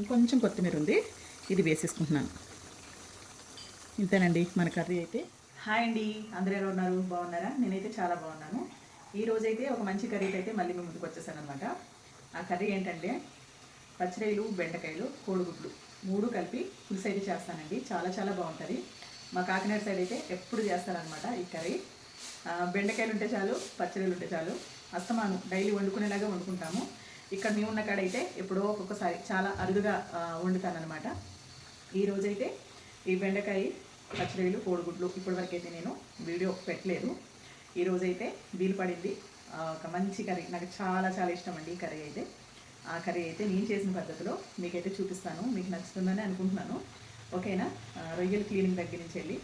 ఇంకొంచెం కొత్తిమీర ఉంది. ఇది వేసేసుకుంటున్నాను. ఇంతేనండి మన కర్రీ అయితే. హాయ్ అండి. అందరూ ఎలా ఉన్నారు? బాగున్నారా? నేనైతే చాలా బాగున్నాను. ఈ రోజైతే ఒక మంచి కర్రీతో అయితే మళ్ళీ మీ ముందుకు వచ్చేసాను అనమాట ఆ కర్రీ ఏంటంటే పచ్చిరాయలు బెండకాయలు కోడిగుడ్లు మూడు కలిపి పులుసు అయితే చేస్తానండి. చాలా చాలా బాగుంటుంది. మా కాకినాడ సైడ్ అయితే ఎప్పుడు చేస్తారనమాట ఈ కర్రీ. బెండకాయలు ఉంటే చాలు పచ్చడిలు ఉంటే చాలు. అస్తమాను డైలీ వండుకునేలాగా వండుకుంటాము. ఇక్కడ మేము ఉన్న కాడ అయితే ఎప్పుడో ఒక్కొక్కసారి చాలా అరుదుగా వండుతానమాట ఈరోజైతే ఈ బెండకాయ పచ్చిరొయ్యలు కోడిగుడ్లు ఇప్పటివరకైతే నేను వీడియో పెట్టలేదు. ఈరోజైతే వీలు పడింది. ఒక మంచి కర్రీ. నాకు చాలా చాలా ఇష్టం అండి ఈ కర్రీ అయితే. ఆ కర్రీ అయితే నేను చేసిన పద్ధతిలో మీకైతే చూపిస్తాను. మీకు నచ్చుతుందని అనుకుంటున్నాను. ఓకేనా? రొయ్యలు క్లీనింగ్ దగ్గర నుంచి వెళ్ళి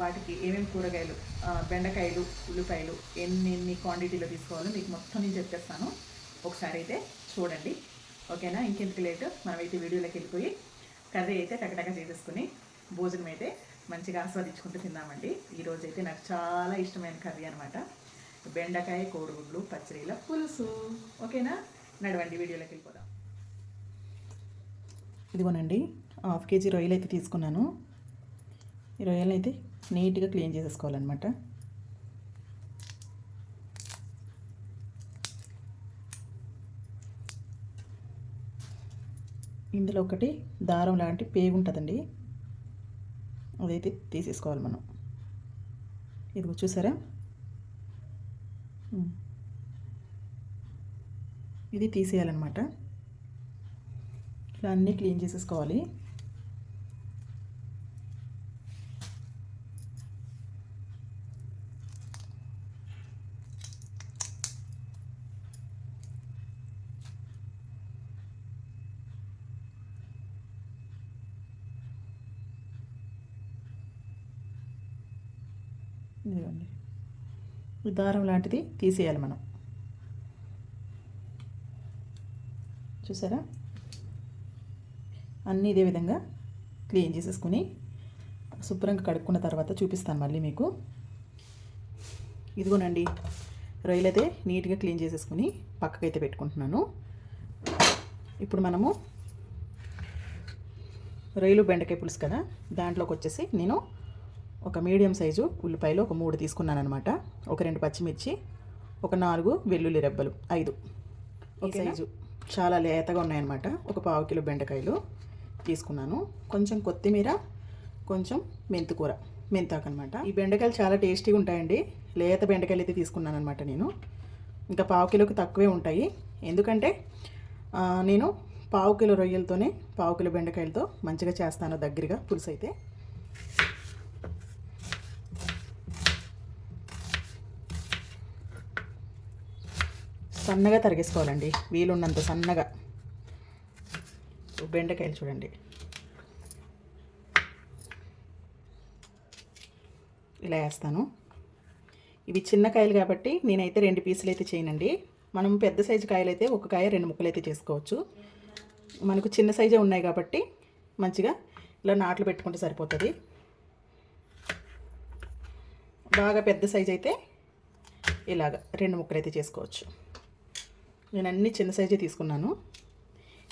వాటికి ఏమేమి కూరగాయలు బెండకాయలు ఉల్లిపాయలు ఎన్ని ఎన్ని క్వాంటిటీలో తీసుకోవాలో మీకు మొత్తం నేను చెప్పేస్తాను. ఒకసారి అయితే చూడండి. ఓకేనా? ఇంకెందుకు లేట్? మనమైతే వీడియోలోకి వెళ్ళిపోయి కర్రీ అయితే టకటక చేసేసుకుని భోజనం అయితే మంచిగా ఆస్వాదించుకుంటూ తిందామండి. ఈరోజు అయితే నాకు చాలా ఇష్టమైన కర్రీ అనమాట బెండకాయ కోడిగుడ్లు పచ్చడిల పులుసు. ఓకేనా? నడవండి వీడియోలోకి వెళ్ళిపోదాం. ఇదిగోనండి హాఫ్ కేజీ రొయ్యలు అయితే తీసుకున్నాను. ఈ రొయ్యలను అయితే నీట్గా క్లీన్ చేసేసుకోవాలన్నమాట. ఇందులో ఒకటి దారం లాంటి పేగు ఉంటుందండి. అదైతే తీసేసుకోవాలి మనం. ఇది చూసారా? ఇది తీసేయాలన్నమాట. ఇలా అన్నీ క్లీన్ చేసేసుకోవాలి. ఇదిగోండి ఈ దారం లాంటిది తీసేయాలి మనం. చూసారా? అన్నీ ఇదే విధంగా క్లీన్ చేసేసుకుని శుభ్రంగా కడుక్కున్న తర్వాత చూపిస్తాను మళ్ళీ మీకు. ఇదిగోనండి రొయ్యలు అయితే నీట్గా క్లీన్ చేసేసుకుని పక్కకైతే పెట్టుకుంటున్నాను. ఇప్పుడు మనము రొయ్యలు బెండకాయ పులుసు కదా దాంట్లోకి వచ్చేసి నేను ఒక మీడియం సైజు ఉల్లిపాయలు ఒక మూడు తీసుకున్నాను అనమాట ఒక రెండు పచ్చిమిర్చి ఒక నాలుగు వెల్లుల్లి రెబ్బలు ఐదు. ఈ సైజు చాలా లేతగా ఉన్నాయన్నమాట. ఒక పావు కిలో బెండకాయలు తీసుకున్నాను. కొంచెం కొత్తిమీర కొంచెం మెంతికూర మెంతాకు అనమాట ఈ బెండకాయలు చాలా టేస్టీగా ఉంటాయండి. లేత బెండకాయలు అయితే తీసుకున్నాను అనమాట నేను. ఇంకా పావు కిలోకి తక్కువే ఉంటాయి. ఎందుకంటే నేను పావు కిలో రొయ్యలతోనే పావు కిలో బెండకాయలతో మంచిగా చేస్తాను దగ్గరగా పులుసు అయితే సన్నగా తరిగేసుకోవాలండి. వీలున్నంత సన్నగా. బెండకాయలు చూడండి. ఇలా వేస్తాను. ఇవి చిన్న కాయలు కాబట్టి నేనైతే రెండు పీసులు అయితే చేయనండి. మనం పెద్ద సైజు కాయలు అయితే ఒక కాయ రెండు ముక్కలు అయితే చేసుకోవచ్చు. మనకు చిన్న సైజే ఉన్నాయి కాబట్టి మంచిగా ఇలా నాట్లు పెట్టుకుంటే సరిపోతుంది. బాగా పెద్ద సైజు అయితే ఇలాగ రెండు ముక్కలు అయితే చేసుకోవచ్చు. నేను అన్ని చిన్న సైజే తీసుకున్నాను.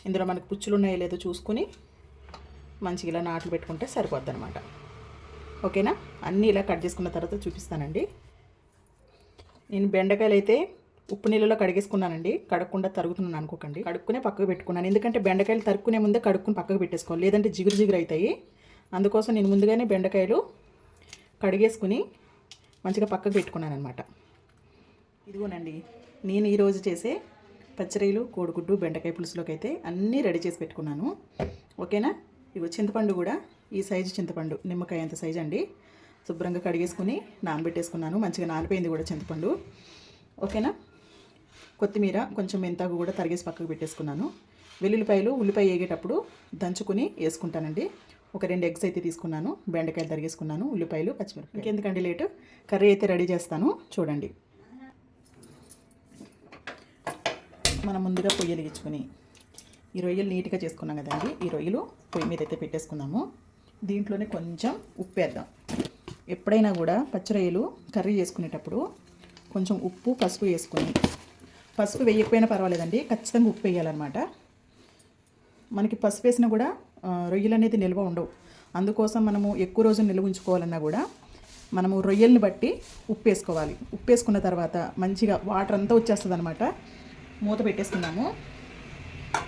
ఇందులో మనకు పుచ్చులు ఉన్నాయో లేదో చూసుకుని మంచిగా ఇలా నాట్లు పెట్టుకుంటే సరిపోద్ది అనమాట ఓకేనా? అన్నీ ఇలా కట్ చేసుకున్న తర్వాత చూపిస్తానండి. నేను బెండకాయలు అయితే ఉప్పు నీళ్ళలో కడిగేసుకున్నానండి. కడగకుండా తరుగుతున్నాను అనుకోకండి. కడుక్కునే పక్కకు పెట్టుకున్నాను. ఎందుకంటే బెండకాయలు తరుక్కునే ముందే కడుక్కుని పక్కకు పెట్టేసుకోవాలి. లేదంటే జిగురు జిగురు అవుతాయి. అందుకోసం నేను ముందుగానే బెండకాయలు కడిగేసుకుని మంచిగా పక్కకు పెట్టుకున్నాను అనమాట ఇదిగోనండి నేను ఈరోజు చేసే పచ్చరీలు కోడిగుడ్డు బెండకాయ పులుసులోకి అయితే అన్నీ రెడీ చేసి పెట్టుకున్నాను. ఓకేనా? ఇగో చింతపండు కూడా ఈ సైజు చింతపండు నిమ్మకాయ అంత సైజు అండి. శుభ్రంగా కడిగేసుకుని నానబెట్టేసుకున్నాను. మంచిగా నానిపోయింది కూడా చింతపండు. ఓకేనా? కొత్తిమీర కొంచెం మెంతాకు కూడా తరిగేసి పక్కకు పెట్టేసుకున్నాను. వెల్లుల్లిపాయలు ఉల్లిపాయ వేగేటప్పుడు దంచుకుని వేసుకుంటానండి. ఒక రెండు ఎగ్స్ అయితే తీసుకున్నాను. బెండకాయలు తరిగేసుకున్నాను ఉల్లిపాయలు పచ్చిమిరపకాయలు. ఇంకెందుకండి లేటు? కర్రీ అయితే రెడీ చేస్తాను. చూడండి. మనం ముందుగా పొయ్యి వెలిగించుకొని ఈ రొయ్యలు నీట్గా చేసుకున్నాం కదండి. ఈ రొయ్యలు పొయ్యి మీద అయితే పెట్టేసుకుందాము. దీంట్లోనే కొంచెం ఉప్పు వేద్దాం. ఎప్పుడైనా కూడా పచ్చిరొయ్యలు కర్రీ చేసుకునేటప్పుడు కొంచెం ఉప్పు పసుపు వేసుకొని పసుపు వేయకపోయినా పర్వాలేదండి ఖచ్చితంగా ఉప్పు వేయాలన్నమాట. మనకి పసుపు వేసినా కూడా రొయ్యలు అనేది నిల్వ ఉండవు. అందుకోసం మనము ఎక్కువ రోజులు నిల్వ ఉంచుకోవాలన్నా కూడా మనము రొయ్యల్ని బట్టి ఉప్పు వేసుకోవాలి. ఉప్పు వేసుకున్న తర్వాత మంచిగా వాటర్ అంతా వచ్చేస్తుంది అనమాట మూత పెట్టేసుకున్నాము.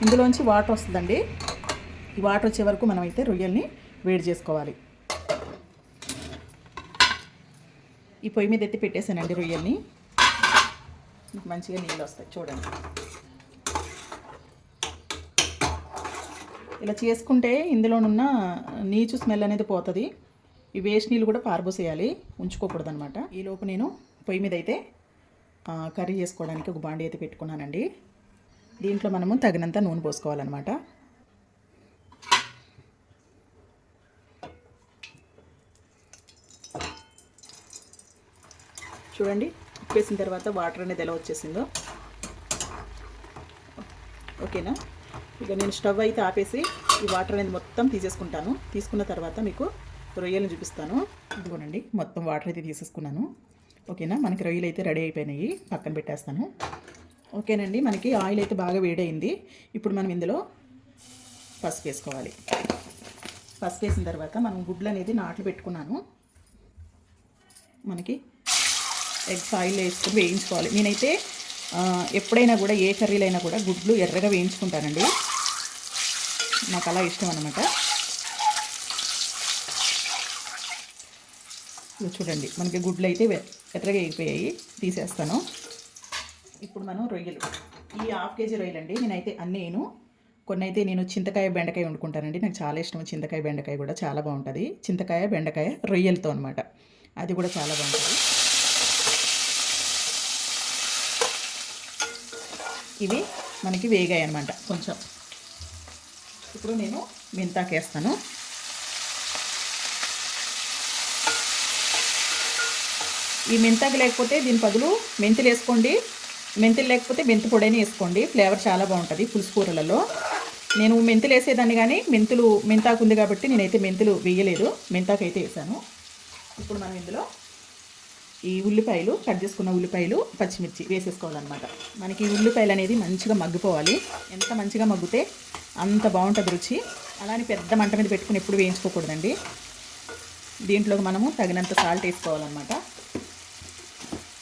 ఇందులోంచి వాటర్ వస్తుందండి. ఈ వాటర్ వచ్చే వరకు మనం అయితే రొయ్యల్ని వేడి చేసుకోవాలి. ఈ పొయ్యి మీద ఎత్తి పెట్టేసానండి రొయ్యల్ని. మంచిగా నీళ్ళు వస్తాయి చూడండి. ఇలా చేసుకుంటే ఇందులోనున్న నీచు స్మెల్ అనేది పోతుంది. ఈ వేస్ట్ నీళ్ళు కూడా పారబోసేయాలి ఉంచుకోకూడదు అనమాట ఈలోపు నేను పొయ్యి మీద అయితే కర్రీ చేసుకోవడానికి ఒక బాండీ అయితే పెట్టుకున్నానండి. దీంట్లో మనము తగినంత నూనె పోసుకోవాలన్నమాట. చూడండి ఉప్పు వేసిన తర్వాత వాటర్ అనేది ఎలా వచ్చేసిందో. ఓకేనా? ఇక నేను స్టవ్ అయితే ఆపేసి ఈ వాటర్ అనేది మొత్తం తీసేసుకుంటాను. తీసుకున్న తర్వాత మీకు రొయ్యలను చూపిస్తాను. ఇదిగోనండి మొత్తం వాటర్ అయితే తీసేసుకున్నాను. ఓకేనా? మనకి రొయ్యలు అయితే రెడీ అయిపోయినాయి. పక్కన పెట్టేస్తాను. ఓకేనండి మనకి ఆయిల్ అయితే బాగా వేడైంది. ఇప్పుడు మనం ఇందులో పసుపు వేసుకోవాలి. పసుపు వేసిన తర్వాత మనం గుడ్లు అనేది నాట్లు పెట్టుకున్నాను. మనకి ఎగ్స్ ఆయిల్ వేసుకుని వేయించుకోవాలి. నేనైతే ఎప్పుడైనా కూడా ఏ కర్రీలైనా కూడా గుడ్లు ఎర్రగా వేయించుకుంటానండి. నాకు అలా ఇష్టం అనమాట చూడండి. మనకి గుడ్లు అయితే వె- అయిపోయాయి. తీసేస్తాను. ఇప్పుడు మనం రొయ్యలు. ఈ హాఫ్ కేజీ రొయ్యలు అండి. నేనైతే అన్నీను కొన్ని అయితే నేను చింతకాయ బెండకాయ వండుకుంటానండి. నాకు చాలా ఇష్టం చింతకాయ బెండకాయ కూడా చాలా బాగుంటుంది. చింతకాయ బెండకాయ రొయ్యలతో అనమాట అది కూడా చాలా బాగుంటుంది. ఇవి మనకి వేగాయి అనమాట కొంచెం. ఇప్పుడు నేను మెంతాకేస్తాను. ఈ మెంతకు లేకపోతే దీని బదులు మెంతులు వేసుకోండి. మెంతులు లేకపోతే మెంతి పొడైన వేసుకోండి. ఫ్లేవర్ చాలా బాగుంటుంది పులుసు కూరలలో. నేను మెంతులు వేసేదాన్ని కానీ మెంతులు మెంతాకు ఉంది కాబట్టి నేనైతే మెంతులు వేయలేదు. మెంతాకు అయితే వేసాను. ఇప్పుడు మనం ఇందులో ఈ ఉల్లిపాయలు కట్ చేసుకున్న ఉల్లిపాయలు పచ్చిమిర్చి వేసేసుకోవాలన్నమాట. మనకి ఉల్లిపాయలు అనేది మంచిగా మగ్గిపోవాలి. ఎంత మంచిగా మగ్గితే అంత బాగుంటుంది రుచి. అలానే పెద్ద మంట మీద పెట్టుకుని ఎప్పుడు వేయించుకోకూడదండి. దీంట్లోకి మనము తగినంత సాల్ట్ వేసుకోవాలన్నమాట.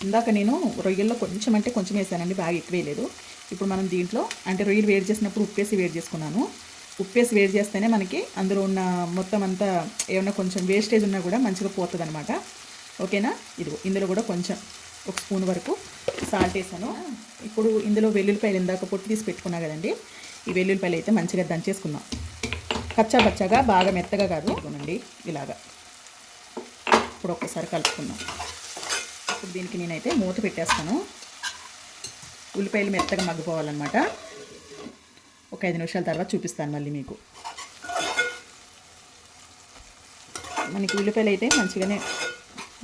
ఇందాక నేను రొయ్యల్లో కొంచెం అంటే కొంచెం వేసానండి బాగా ఎక్కువ వేయలేదు ఇప్పుడు మనం దీంట్లో అంటే రొయ్యలు వేడి చేసినప్పుడు ఉప్పేసి వేడి చేసుకున్నాను. ఉప్పేసి వేడి చేస్తేనే మనకి అందులో ఉన్న మొత్తం అంతా ఏమన్నా కొంచెం వేస్టేజ్ ఉన్నా కూడా మంచిగా పోతుంది అనమాట ఓకేనా? ఇది ఇందులో కూడా కొంచెం ఒక స్పూన్ వరకు సాల్ట్ వేసాను. ఇప్పుడు ఇందులో వెల్లుల్లిపాయలు ఇందాక పొట్టు తీసి పెట్టుకున్నా కదండి ఈ వెల్లుల్లిపాయలు అయితే మంచిగా దంచేసుకుందాం. కచ్చా పచ్చగా బాగా మెత్తగా కాదు. ఇలాగా. ఇప్పుడు ఒక్కసారి కలుపుకుందాం. ఇప్పుడు దీనికి నేనైతే మూత పెట్టేస్తాను. ఉల్లిపాయలు మెత్తగా మగ్గిపోవాలన్నమాట. ఒక ఐదు నిమిషాల తర్వాత చూపిస్తాను మళ్ళీ మీకు. మనకి ఉల్లిపాయలు అయితే మంచిగానే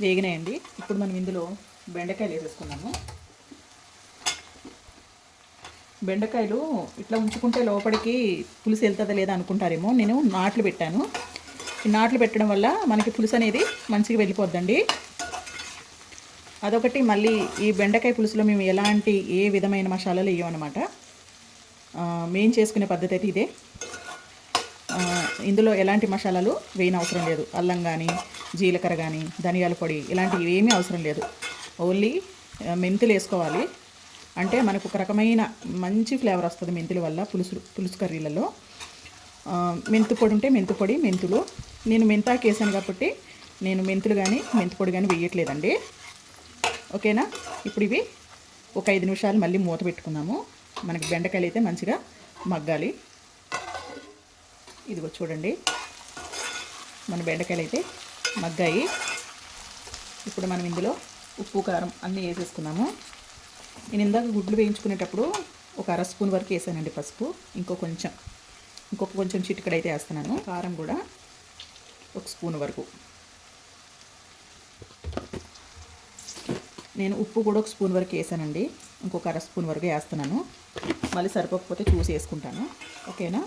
వేగినాయండి. ఇప్పుడు మనం ఇందులో బెండకాయలు వేసేసుకున్నాము బెండకాయలు ఇట్లా ఉంచుకుంటే లోపలికి పులుసు వెళ్తుందా లేదా అనుకుంటారేమో నేను నాట్లు పెట్టాను. ఈ నాట్లు పెట్టడం వల్ల మనకి పులుసు అనేది మంచిగా వెళ్ళిపోద్దండి. అదొకటి మళ్ళీ ఈ బెండకాయ పులుసులో మేము ఎలాంటి ఏ విధమైన మసాలాలు వేయమన్నమాట మేము చేసుకునే పద్ధతి అయితే ఇదే. ఇందులో ఎలాంటి మసాలాలు వేయని అవసరం లేదు. అల్లం కానీ జీలకర్ర కానీ ధనియాల పొడి ఇలాంటివి ఏమీ అవసరం లేదు. ఓన్లీ మెంతులు వేసుకోవాలి. అంటే మనకు ఒక రకమైన మంచి ఫ్లేవర్ వస్తుంది మెంతుల వల్ల పులుసు పులుసు కర్రీలలో. మెంతు పొడి ఉంటే మెంతు పొడి మెంతులు. నేను మెంతాకు వేసాను కాబట్టి నేను మెంతులు కానీ మెంతు పొడి కానీ వేయట్లేదండి. ఓకేనా? ఇప్పుడు ఇవి ఒక ఐదు నిమిషాలు మళ్ళీ మూత పెట్టుకున్నాము మనకి బెండకాయలు అయితే మంచిగా మగ్గాలి. ఇదిగో చూడండి. మన బెండకాయలు అయితే మగ్గాయి. ఇప్పుడు మనం ఇందులో ఉప్పు కారం అన్నీ వేసేసుకున్నాము నేను ఇందాక గుడ్లు వేయించుకునేటప్పుడు ఒక అర స్పూన్ వరకు వేసానండి పసుపు. ఇంకో కొంచెం ఇంకొక కొంచెం చిటికడైతే వేస్తున్నాను. కారం కూడా ఒక స్పూన్ వరకు. నేను ఉప్పు కూడా ఒక స్పూన్ వరకు వేసానండి. ఇంకొక అర స్పూన్ వరకు వేస్తున్నాను. మళ్ళీ సరిపోకపోతే చూసి వేసుకుంటాను. ఓకేనా?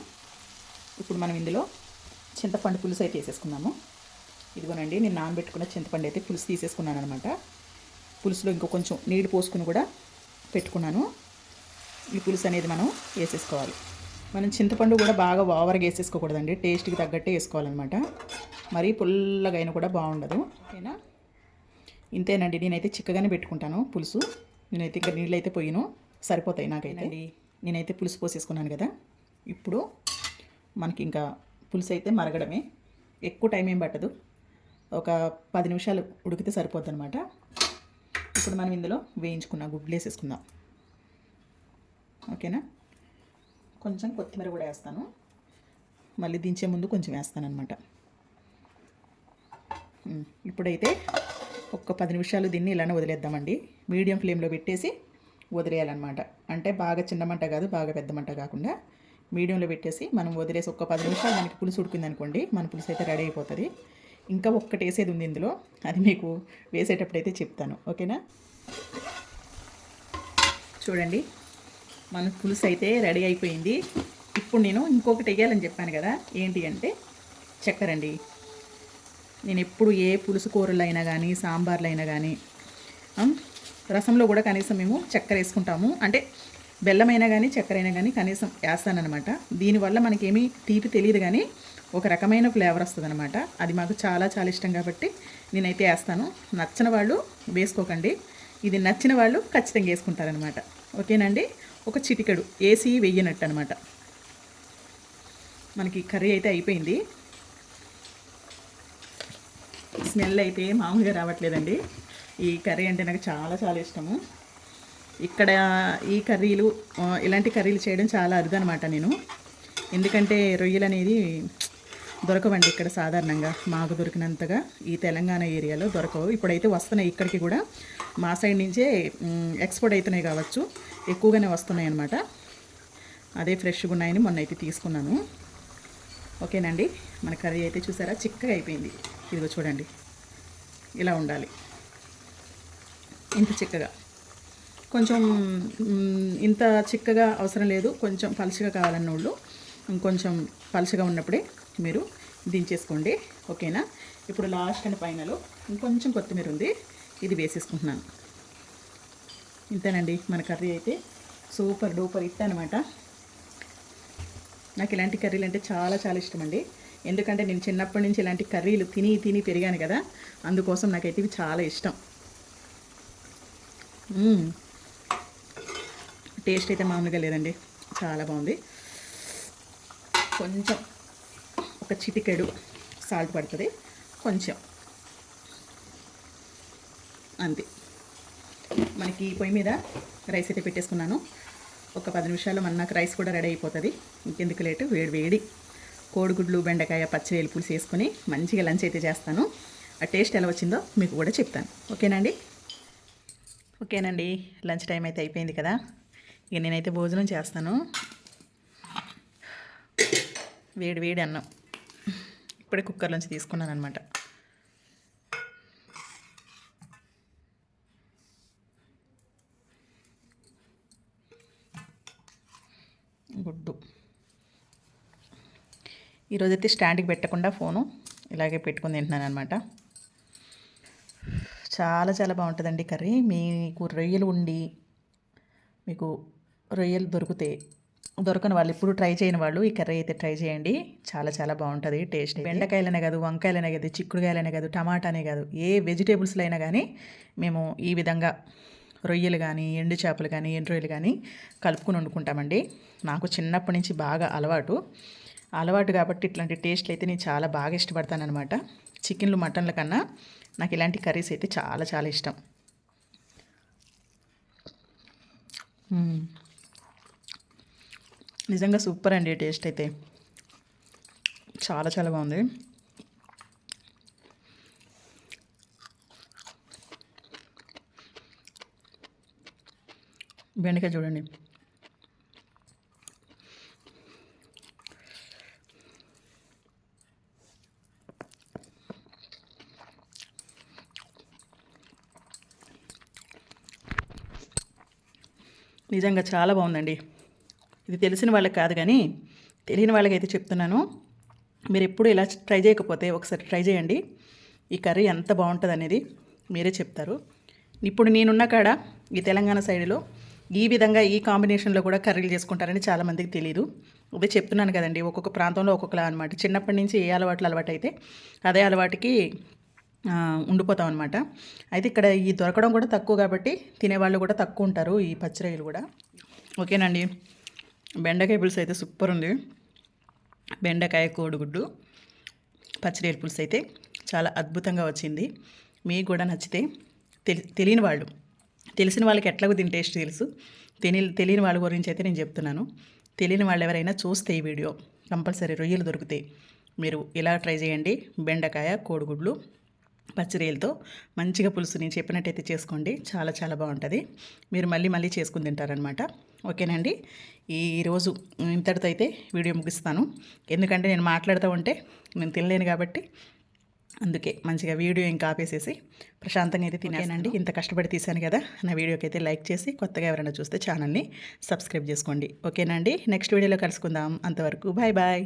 ఇప్పుడు మనం ఇందులో చింతపండు పులుసు అయితే వేసేసుకున్నాము ఇదిగోనండి నేను నానబెట్టుకున్న చింతపండు అయితే పులుసు తీసేసుకున్నాను అనమాట పులుసులో ఇంకో కొంచెం నీళ్ళు పోసుకుని కూడా పెట్టుకున్నాను. ఈ పులుసు అనేది మనం వేసేసుకోవాలి. మనం చింతపండు కూడా బాగా ఓవర్గా వేసేసుకోకూడదండి. టేస్ట్కి తగ్గట్టే వేసుకోవాలన్నమాట. మరీ పుల్లగా అయినా కూడా బాగుండదు. ఓకేనా? ఇంతేనండి. నేనైతే చిక్కగానే పెట్టుకుంటాను పులుసు. నేనైతే ఇంకా నీళ్ళు అయితే పోయిను. సరిపోతాయి నాకైతే. నేనైతే పులుసు పోసేసుకున్నాను కదా. ఇప్పుడు మనకి ఇంకా పులుసు అయితే మరగడమే. ఎక్కువ టైం ఏం పట్టదు. ఒక పది నిమిషాలు ఉడికితే సరిపోద్ది అనమాట ఇప్పుడు మనం ఇందులో వేయించుకున్న గుడ్లు వేసేసుకుందాం. ఓకేనా? కొంచెం కొత్తిమీర కూడా వేస్తాను. మళ్ళీ దించే ముందు కొంచెం వేస్తాను అనమాట ఇప్పుడైతే ఒక్క పది నిమిషాలు దీన్ని ఇలానే వదిలేద్దామండి. మీడియం ఫ్లేమ్లో పెట్టేసి వదిలేయాలన్నమాట. అంటే బాగా చిన్న మంట కాదు బాగా పెద్ద మంట కాకుండా మీడియంలో పెట్టేసి మనం వదిలేసి ఒక్క పది నిమిషాలు మనకి పులుసు ఉడికింది అనుకోండి మన పులుసు అయితే రెడీ అయిపోతుంది. ఇంకా ఒక్కటి వేసేది ఉంది ఇందులో అది మీకు వేసేటప్పుడైతే చెప్తాను. ఓకేనా? చూడండి మన పులుసు అయితే రెడీ అయిపోయింది. ఇప్పుడు నేను ఇంకొకటి వేయాలని చెప్పాను కదా ఏంటి అంటే చక్కెరండి నేను ఎప్పుడు ఏ పులుసు కూరలు అయినా కానీ సాంబార్లు అయినా కానీ రసంలో కూడా కనీసం మేము చక్కెర వేసుకుంటాము. అంటే బెల్లమైనా కానీ చక్కెర అయినా కానీ కనీసం వేస్తానమాట దీనివల్ల మనకేమీ తీపి తెలియదు కానీ ఒక రకమైన ఫ్లేవర్ వస్తుందన్నమాట. అది మాకు చాలా చాలా ఇష్టం కాబట్టి నేనైతే వేస్తాను. నచ్చిన వాళ్ళు వేసుకోకండి. ఇది నచ్చిన వాళ్ళు ఖచ్చితంగా వేసుకుంటారనమాట ఓకేనండి? ఒక చిటికెడు. ఏసీ వెయ్యనట్టు అనమాట మనకి కర్రీ అయితే అయిపోయింది. స్మెల్ అయితే మామూలుగా రావట్లేదండి. ఈ కర్రీ అంటే నాకు చాలా చాలా ఇష్టము. ఇక్కడ ఈ కర్రీలు ఇలాంటి కర్రీలు చేయడం చాలా అరుదనమాట నేను. ఎందుకంటే రొయ్యలు అనేది దొరకవండి ఇక్కడ సాధారణంగా. మాకు దొరికినంతగా ఈ తెలంగాణ ఏరియాలో దొరకవు. ఇప్పుడైతే వస్తున్నాయి ఇక్కడికి కూడా. మా సైడ్ నుంచే ఎక్స్పోర్ట్ అవుతున్నాయి కావచ్చు. ఎక్కువగానే వస్తున్నాయి అన్నమాట అదే ఫ్రెష్గా ఉన్నాయని మొన్న అయితే తీసుకున్నాను. ఓకేనండి. మన కర్రీ అయితే చూసారా? చిక్కగా అయిపోయింది. ఇదిగో చూడండి. ఇలా ఉండాలి. ఇంత చిక్కగా. కొంచెం ఇంత చిక్కగా అవసరం లేదు. కొంచెం పలుచగా కావాలన్న వాళ్ళు ఇంకొంచెం పలుచగా ఉన్నప్పుడే మీరు దించేసుకోండి. ఓకేనా? ఇప్పుడు లాస్ట్ అండ్ ఫైనల్ ఇంకొంచెం కొత్తిమీర ఉంది. ఇది వేసేసుకుంటున్నాను. ఇంతేనండి. మన కర్రీ అయితే సూపర్ డూపర్ ఇట్ అనమాట నాకు ఇలాంటి కర్రీలు అంటే చాలా చాలా ఇష్టం అండి ఎందుకంటే నేను చిన్నప్పటి నుంచి ఇలాంటి కర్రీలు తిని తిని పెరిగాను కదా అందుకోసం నాకైతే ఇవి చాలా ఇష్టం. టేస్ట్ అయితే మామూలుగా లేదండి. చాలా బాగుంది. కొంచెం ఒక చిటికెడు సాల్ట్ పడుతుంది. కొంచెం. అంతే. మనకి పొయ్యి మీద రైస్ అయితే పెట్టేసుకున్నాను. ఒక పది నిమిషాల్లో మన నాకు రైస్ కూడా రెడీ అయిపోతుంది. ఇంకెందుకు లేటు? వేడి వేడి కోడిగుడ్లు బెండకాయ పచ్చివేలు పులుసు వేసుకొని మంచిగా లంచ్ అయితే చేస్తాను. ఆ టేస్ట్ ఎలా వచ్చిందో మీకు కూడా చెప్తాను. ఓకేనండి? ఓకేనండి. లంచ్ టైం అయితే అయిపోయింది కదా. ఇక నేనైతే భోజనం చేస్తాను. వేడి వేడి అన్నం. ఇప్పుడే కుక్కర్లోంచి తీసుకున్నాను అనమాట గుడ్డు. ఈరోజైతే స్టాండ్కి పెట్టకుండా ఫోను ఇలాగే పెట్టుకుని తింటున్నాను అనమాట చాలా చాలా బాగుంటుందండి కర్రీ. మీకు రొయ్యలు ఉండి మీకు రొయ్యలు దొరికితే దొరకని వాళ్ళు ఇప్పుడు ట్రై చేయని వాళ్ళు ఈ కర్రీ అయితే ట్రై చేయండి. చాలా చాలా బాగుంటుంది టేస్ట్ బెండకాయలనే కాదు వంకాయలనే కాదు చిక్కుడుకాయలనే కాదు టమాటానే కాదు ఏ వెజిటేబుల్స్లో అయినా కానీ మేము ఈ విధంగా రొయ్యలు కానీ ఎండు చేపలు కానీ ఎండు రొయ్యలు కానీ కలుపుకుని వండుకుంటామండి. నాకు చిన్నప్పటి నుంచి బాగా అలవాటు. అలవాటు కాబట్టి ఇట్లాంటి టేస్ట్లు అయితే నేను చాలా బాగా ఇష్టపడతాను అనమాట చికెన్లు మటన్ల కన్నా నాకు ఇలాంటి కర్రీస్ అయితే చాలా చాలా ఇష్టం. నిజంగా సూపర్ అండి టేస్ట్ అయితే. చాలా చాలా బాగుంది. బెండకాయ చూడండి. నిజంగా చాలా బాగుందండి. ఇది తెలిసిన వాళ్ళకి కాదు కానీ తెలియని వాళ్ళకైతే చెప్తున్నాను. మీరు ఎప్పుడు ఇలా ట్రై చేయకపోతే ఒకసారి ట్రై చేయండి. ఈ కర్రీ ఎంత బాగుంటుంది అనేది మీరే చెప్తారు. ఇప్పుడు నేనున్న కాడ ఈ తెలంగాణ సైడ్లో ఈ విధంగా ఈ కాంబినేషన్లో కూడా కర్రీలు చేసుకుంటారని చాలామందికి తెలియదు అదే చెప్తున్నాను కదండి ఒక్కొక్క ప్రాంతంలో ఒక్కొక్కలా అనమాట చిన్నప్పటి నుంచి ఏ అలవాట్లు అలవాటు అయితే అదే అలవాటుకి ఉండిపోతాం అనమాట అయితే ఇక్కడ ఈ దొరకడం కూడా తక్కువ కాబట్టి తినేవాళ్ళు కూడా తక్కువ ఉంటారు ఈ పచ్చిరొయ్యలు కూడా. ఓకేనండి. బెండకాయ పులుసు అయితే సూపర్ ఉంది. బెండకాయ కోడిగుడ్డు పచ్చిరొయ్యల పులుసు అయితే చాలా అద్భుతంగా వచ్చింది. మీకు కూడా నచ్చితే తెలి తెలియని వాళ్ళు తెలిసిన వాళ్ళకి ఎట్లాగో దీని టేస్ట్ తెలుసు. తెలి తెలియని వాళ్ళ గురించి అయితే నేను చెప్తున్నాను. తెలియని వాళ్ళు ఎవరైనా చూస్తే ఈ వీడియో కంపల్సరీ రొయ్యలు దొరుకుతాయి మీరు ఇలా ట్రై చేయండి. బెండకాయ కోడిగుడ్లు పచ్చిరేలతో మంచిగా పులుసు నేను చెప్పినట్టయితే చేసుకోండి. చాలా చాలా బాగుంటుంది. మీరు మళ్ళీ మళ్ళీ చేసుకుని తింటారనమాట ఓకేనండి? ఈరోజు ఇంతటితో అయితే వీడియో ముగిస్తాను. ఎందుకంటే నేను మాట్లాడుతూ ఉంటే నేను తినలేను కాబట్టి అందుకే మంచిగా వీడియో ఇంకా ఆపేసేసి ప్రశాంతంగా అయితే తినేనండి ఇంత కష్టపడి తీశాను కదా నా వీడియోకి అయితే లైక్ చేసి కొత్తగా ఎవరైనా చూస్తే ఛానల్ని సబ్స్క్రైబ్ చేసుకోండి. ఓకేనండి నెక్స్ట్ వీడియోలో కలుసుకుందాం. అంతవరకు బాయ్ బాయ్.